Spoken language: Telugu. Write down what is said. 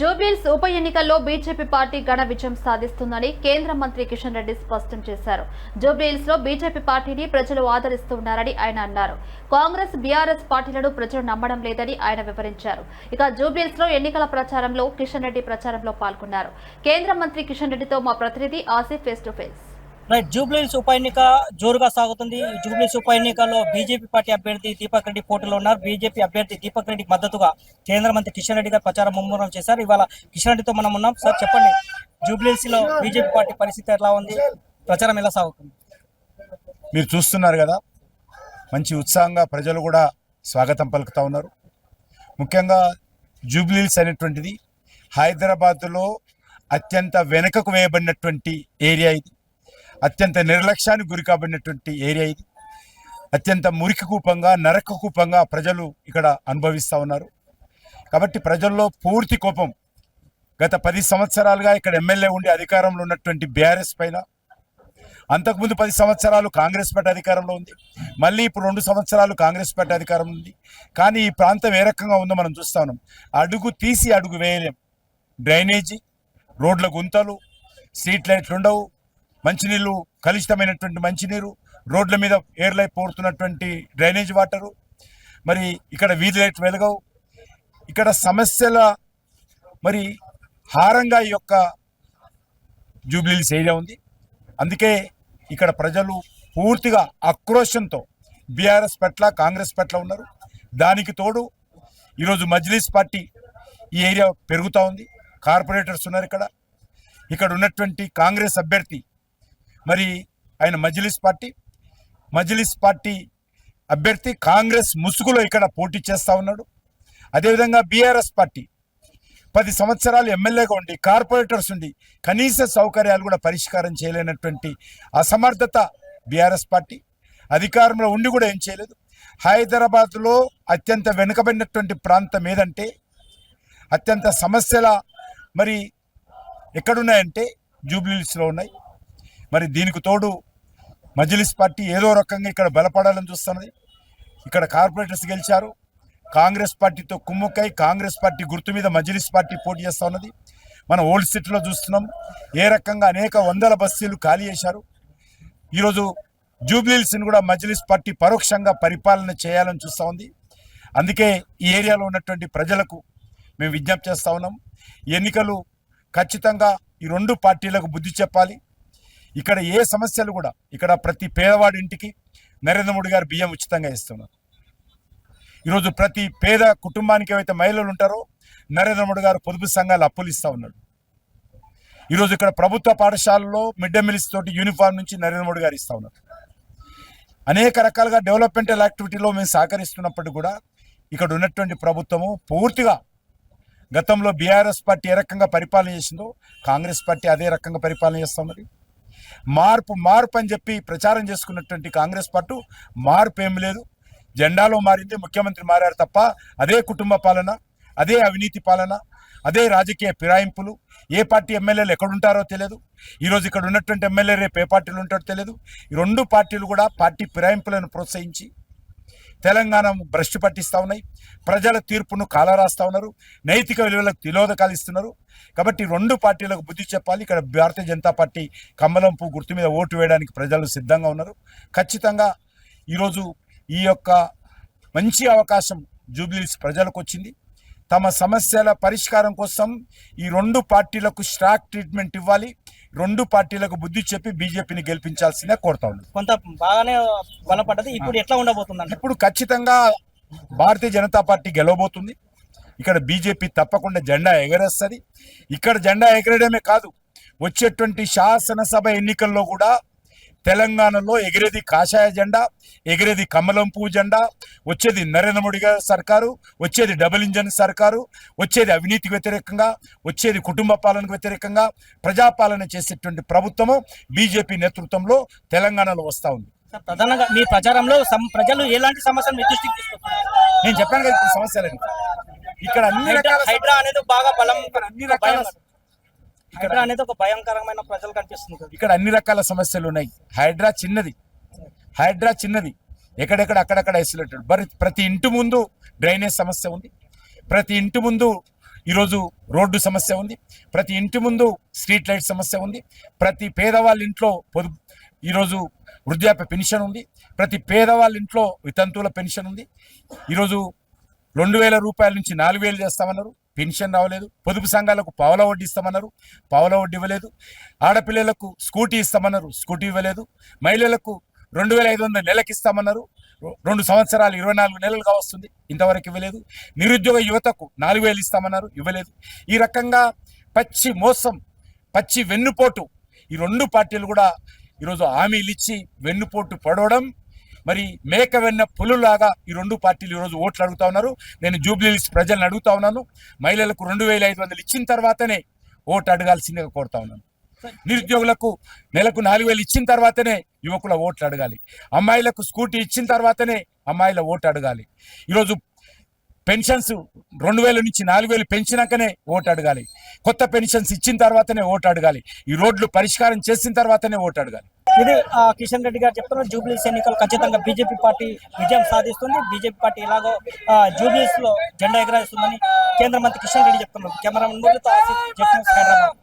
జూబ్లీస్ ఉప ఎన్నికల్లో బీజేపీ పార్టీ ఘన విజయం సాధిస్తుందని కేంద్ర మంత్రి కిషన్ రెడ్డి స్పష్టం చేశారు. జూబ్లీస్లో బీజేపీ పార్టీని ప్రజలు ఆదరిస్తున్నారని ఆయన అన్నారు. కాంగ్రెస్ బీఆర్ఎస్ పార్టీలను ప్రజలు నమ్మడం లేదని ఆయన వివరించారు. ఇక జూబ్లీస్లో ఎన్నికల ప్రచారంలో కిషన్ రెడ్డి ప్రచారంలో పాల్గొన్నారు. కేంద్ర మంత్రి కిషన్ రెడ్డితో మా ప్రతినిధి Asif face to face right Jubilee Hills ఉప ఎన్నిక జోరుగా సాగుతుంది. జూబ్లీహిల్స్ ఉప ఎన్నికల్లో బీజేపీ పార్టీ అభ్యర్థి దీపక్ రెడ్డి పోటీలో ఉన్నారు. బీజేపీ అభ్యర్థి దీపక్ రెడ్డికి మద్దతుగా కేంద్ర మంత్రి కిషన్ రెడ్డి గారు ప్రచారం ముమ్మరం చేశారు. ఇవాళ కిషన్ రెడ్డితో మనం ఉన్నాం. సార్ చెప్పండి జూబ్లీహిల్స్లో బీజేపీ పార్టీ పరిస్థితి ఎలా ఉంది? ప్రచారం ఎలా సాగుతుంది? మీరు చూస్తున్నారు కదా మంచి ఉత్సాహంగా ప్రజలు కూడా స్వాగతం పలుకుతా ఉన్నారు. ముఖ్యంగా జూబ్లీల్స్ అనేటువంటిది హైదరాబాద్లో అత్యంత వెనుకకు వేయబడినటువంటి ఏరియా ఇది. అత్యంత నిర్లక్ష్యానికి గురి కాబడినటువంటి ఏరియా ఇది. అత్యంత మురికి కూపంగా నరక కూపంగా ప్రజలు ఇక్కడ అనుభవిస్తూ ఉన్నారు. కాబట్టి ప్రజల్లో పూర్తి కోపం గత పది సంవత్సరాలుగా ఇక్కడ ఎమ్మెల్యే ఉండి అధికారంలో ఉన్నటువంటి బీఆర్ఎస్ పైన. అంతకుముందు పది సంవత్సరాలు కాంగ్రెస్ పార్టీ అధికారంలో ఉంది. మళ్ళీ ఇప్పుడు రెండు సంవత్సరాలు కాంగ్రెస్ పార్టీ అధికారంలో ఉంది. కానీ ఈ ప్రాంతం ఏ రకంగా ఉందో మనం చూస్తా ఉన్నాం. అడుగు తీసి అడుగు వేయలేం. డ్రైనేజీ రోడ్ల గుంతలు స్ట్రీట్ లైట్లు ఉండవు. మంచినీళ్ళు కలుషితమైనటువంటి మంచినీరు రోడ్ల మీద ఏర్లై పోరుతున్నటువంటి డ్రైనేజ్ వాటరు. మరి ఇక్కడ వీధి లైట్లు వెలగవు. ఇక్కడ సమస్యల మరి హారంగా ఈ యొక్క జూబ్లీహిల్స్ ఏరియా ఉంది. అందుకే ఇక్కడ ప్రజలు పూర్తిగా ఆక్రోషంతో బీఆర్ఎస్ పట్ల కాంగ్రెస్ పట్ల ఉన్నారు. దానికి తోడు ఈరోజు మజ్లీస్ పార్టీ ఈ ఏరియా పెరుగుతూ ఉంది. కార్పొరేటర్స్ ఉన్నారు ఇక్కడ. ఇక్కడ ఉన్నటువంటి కాంగ్రెస్ అభ్యర్థి మరి ఆయన మజ్లిస్ పార్టీ మజ్లిస్ పార్టీ అభ్యర్థి కాంగ్రెస్ ముసుగులో ఇక్కడ పోటీ చేస్తూ ఉన్నాడు. అదేవిధంగా బీఆర్ఎస్ పార్టీ పది సంవత్సరాలు ఎమ్మెల్యేగా ఉండి కార్పొరేటర్స్ ఉండి కనీస సౌకర్యాలు కూడా పరిష్కారం చేయలేనటువంటి అసమర్థత బీఆర్ఎస్ పార్టీ. అధికారంలో ఉండి కూడా ఏం చేయలేదు. హైదరాబాద్లో అత్యంత వెనుకబడినటువంటి ప్రాంతం ఏదంటే అత్యంత సమస్యల మరి ఎక్కడున్నాయంటే జూబ్లీహిల్స్లో ఉన్నాయి. మరి దీనికి తోడు మజ్లిస్ పార్టీ ఏదో రకంగా ఇక్కడ బలపడాలని చూస్తున్నది. ఇక్కడ కార్పొరేటర్స్ గెలిచారు. కాంగ్రెస్ పార్టీతో కుమ్ముక్కై కాంగ్రెస్ పార్టీ గుర్తు మీద మజ్లిస్ పార్టీ పోటీ చేస్తూ ఉన్నది. మనం ఓల్డ్ సిటీలో చూస్తున్నాం. ఏ రకంగా అనేక వందల బస్సీలు ఖాళీ చేశారు. ఈరోజు జూబ్లీహిల్స్ని కూడా మజ్లిస్ పార్టీ పరోక్షంగా పరిపాలన చేయాలని చూస్తూ ఉంది. అందుకే ఈ ఏరియాలో ఉన్నటువంటి ప్రజలకు మేము విజ్ఞప్తి చేస్తూ ఉన్నాం. ఎన్నికలు ఖచ్చితంగా ఈ రెండు పార్టీలకు బుద్ధి చెప్పాలి. ఇక్కడ ఏ సమస్యలు కూడా ఇక్కడ ప్రతి పేదవాడి ఇంటికి నరేంద్ర మోడీ గారు బియ్యం ఉచితంగా ఇస్తున్నారు. ఈరోజు ప్రతి పేద కుటుంబానికి ఏవైతే మహిళలు ఉంటారో నరేంద్ర మోడీ గారు పొదుపు సంఘాలు అప్పులు ఇస్తూ ఉన్నాడు. ఈరోజు ఇక్కడ ప్రభుత్వ పాఠశాలలో మిడ్ డే మీల్స్ తోటి యూనిఫామ్ నుంచి నరేంద్ర మోడీ గారు ఇస్తూ ఉన్నారు. అనేక రకాలుగా డెవలప్మెంటల్ యాక్టివిటీలో మేము సహకరిస్తున్నప్పటికీ కూడా ఇక్కడ ఉన్నటువంటి ప్రభుత్వము పూర్తిగా గతంలో బీఆర్ఎస్ పార్టీ ఏ రకంగా పరిపాలన చేసిందో కాంగ్రెస్ పార్టీ అదే రకంగా పరిపాలన చేస్తున్నది మార్పు మార్పు అని చెప్పి ప్రచారం చేసుకున్నటువంటి కాంగ్రెస్ పార్టీ మార్పు ఏం లేదు. జెండాలో మారింది ముఖ్యమంత్రి మారారు తప్ప అదే కుటుంబ పాలన అదే అవినీతి పాలన అదే రాజకీయ ఫిరాయింపులు. ఏ పార్టీ ఎమ్మెల్యేలు ఎక్కడుంటారో తెలియదు. ఈరోజు ఇక్కడ ఉన్నటువంటి ఎమ్మెల్యే రేపు ఏ పార్టీలు ఉంటారో తెలియదు. ఈ రెండు పార్టీలు కూడా పార్టీ ఫిరాయింపులను ప్రోత్సహించి తెలంగాణ భ్రష్టు పట్టిస్తూ ఉన్నాయి. ప్రజల తీర్పును కాలరాస్తూ ఉన్నారు. నైతిక విలువలకు తిలోదకాలు ఇస్తున్నారు. కాబట్టి రెండు పార్టీలకు బుద్ధి చెప్పాలి. ఇక్కడ భారతీయ జనతా పార్టీ కమలం పువ్వు గుర్తు మీద ఓటు వేయడానికి ప్రజలు సిద్ధంగా ఉన్నారు. ఖచ్చితంగా ఈరోజు ఈ యొక్క మంచి అవకాశం జూబ్లీస్ ప్రజలకు వచ్చింది. తమ సమస్యల పరిష్కారం కోసం ఈ రెండు పార్టీలకు స్ట్రాక్ ట్రీట్మెంట్ ఇవ్వాలి. రెండు పార్టీలకు బుద్ధి చెప్పి బీజేపీని గెలిపించాల్సిందే కోరుతా ఉన్నాను. కొంత బాగానే బలపడ్డది. ఇప్పుడు ఎట్లా ఉండబోతుంది ఇప్పుడు ఖచ్చితంగా భారతీయ జనతా పార్టీ గెలవబోతుంది. ఇక్కడ బీజేపీ తప్పకుండా జెండా ఎగరేస్తుంది. ఇక్కడ జెండా ఎగరేయడమే కాదు వచ్చేటువంటి శాసనసభ ఎన్నికల్లో కూడా తెలంగాణలో ఎగిరేది కాషాయ జెండా ఎగిరేది కమలం పువ్వు జెండా వచ్చేది నరేంద్ర మోడీ గారి సర్కారు వచ్చేది డబుల్ ఇంజన్ సర్కారు వచ్చేది అవినీతికి వ్యతిరేకంగా వచ్చేది కుటుంబ పాలనకు వ్యతిరేకంగా ప్రజాపాలన చేసేటువంటి ప్రభుత్వము బీజేపీ నేతృత్వంలో తెలంగాణలో వస్తూ ఉంది. ప్రధానంగా మీ ప్రచారంలో ప్రజలు ఎలాంటి సమస్యలు మీ దృష్టికి తీసుకొస్తున్నారు? నేను చెప్పాను కదా ఇప్పుడు సమస్యలని ఇక్కడ అన్ని రకాల హైడ్రా అనేది బాగా బలం అన్ని రకాల హైడ్రా అనేది ఒక భయంకరమైన ప్రజలు కనిపిస్తుంది. ఇక్కడ అన్ని రకాల సమస్యలు ఉన్నాయి. హైడ్రా చిన్నది. హైడ్రా చిన్నది. ఎక్కడెక్కడ అక్కడక్కడ ఐసోలేటెడ్ మరి ప్రతి ఇంటి ముందు డ్రైనేజ్ సమస్య ఉంది. ప్రతి ఇంటి ముందు ఈరోజు రోడ్డు సమస్య ఉంది. ప్రతి ఇంటి ముందు స్ట్రీట్ లైట్ సమస్య ఉంది. ప్రతి పేదవాళ్ళ ఇంట్లో పొదుపు ఈరోజు వృద్ధాప్య పెన్షన్ ఉంది. ప్రతి పేదవాళ్ళ ఇంట్లో వితంతువుల పెన్షన్ ఉంది. ఈరోజు రెండు వేల రూపాయల నుంచి నాలుగు వేలు చేస్తామన్నారు. పెన్షన్ రావలేదు. పొదుపు సంఘాలకు పావుల వడ్డీ ఇస్తామన్నారు. పావుల వడ్డీ ఇవ్వలేదు. ఆడపిల్లలకు స్కూటీ ఇస్తామన్నారు. స్కూటీ ఇవ్వలేదు. మహిళలకు రెండు వేల ఐదు వందల నెలకి ఇస్తామన్నారు. రెండు సంవత్సరాలు ఇరవై నాలుగు నెలలుగా వస్తుంది. ఇంతవరకు ఇవ్వలేదు. నిరుద్యోగ యువతకు నాలుగు వేలు ఇస్తామన్నారు. ఇవ్వలేదు. ఈ రకంగా పచ్చి మోసం పచ్చి వెన్నుపోటు ఈ రెండు పార్టీలు కూడా ఈరోజు హామీలు ఇచ్చి వెన్నుపోటు పడవడం మరి మేక వెన్న పులులాగా ఈ రెండు పార్టీలు ఈరోజు ఓట్లు అడుగుతా ఉన్నారు. నేను జూబ్లీస్ ప్రజలను అడుగుతా ఉన్నాను. మహిళలకు రెండు వేల ఐదు వందలు ఇచ్చిన తర్వాతనే ఓటు అడగాల్సిందిగా కోరుతా ఉన్నాను. నిరుద్యోగులకు నెలకు నాలుగు వేలు ఇచ్చిన తర్వాతనే యువకుల ఓట్లు అడగాలి. అమ్మాయిలకు స్కూటీ ఇచ్చిన తర్వాతనే అమ్మాయిల ఓటు అడగాలి. ఈరోజు పెన్షన్స్ రెండు వేల నుంచి నాలుగు వేలు పెంచినాకనే ఓటు అడగాలి. కొత్త పెన్షన్స్ ఇచ్చిన తర్వాతనే ఓటు అడగాలి. ఈ రోడ్లు పరిష్కారం చేసిన తర్వాతనే ఓటు అడగాలి. ఇది కిషన్ రెడ్డి గారు చెప్తున్న జూబ్లీస్ ఎన్నికలు ఖచ్చితంగా బీజేపీ పార్టీ విజయం సాధిస్తుంది. బీజేపీ పార్టీ ఇలాగో జూబ్లీస్లో జెండా ఎగరేస్తుందని కేంద్ర మంత్రి కిషన్ రెడ్డి చెప్తున్నారు. కెమెరా ముందు హైదరాబాద్.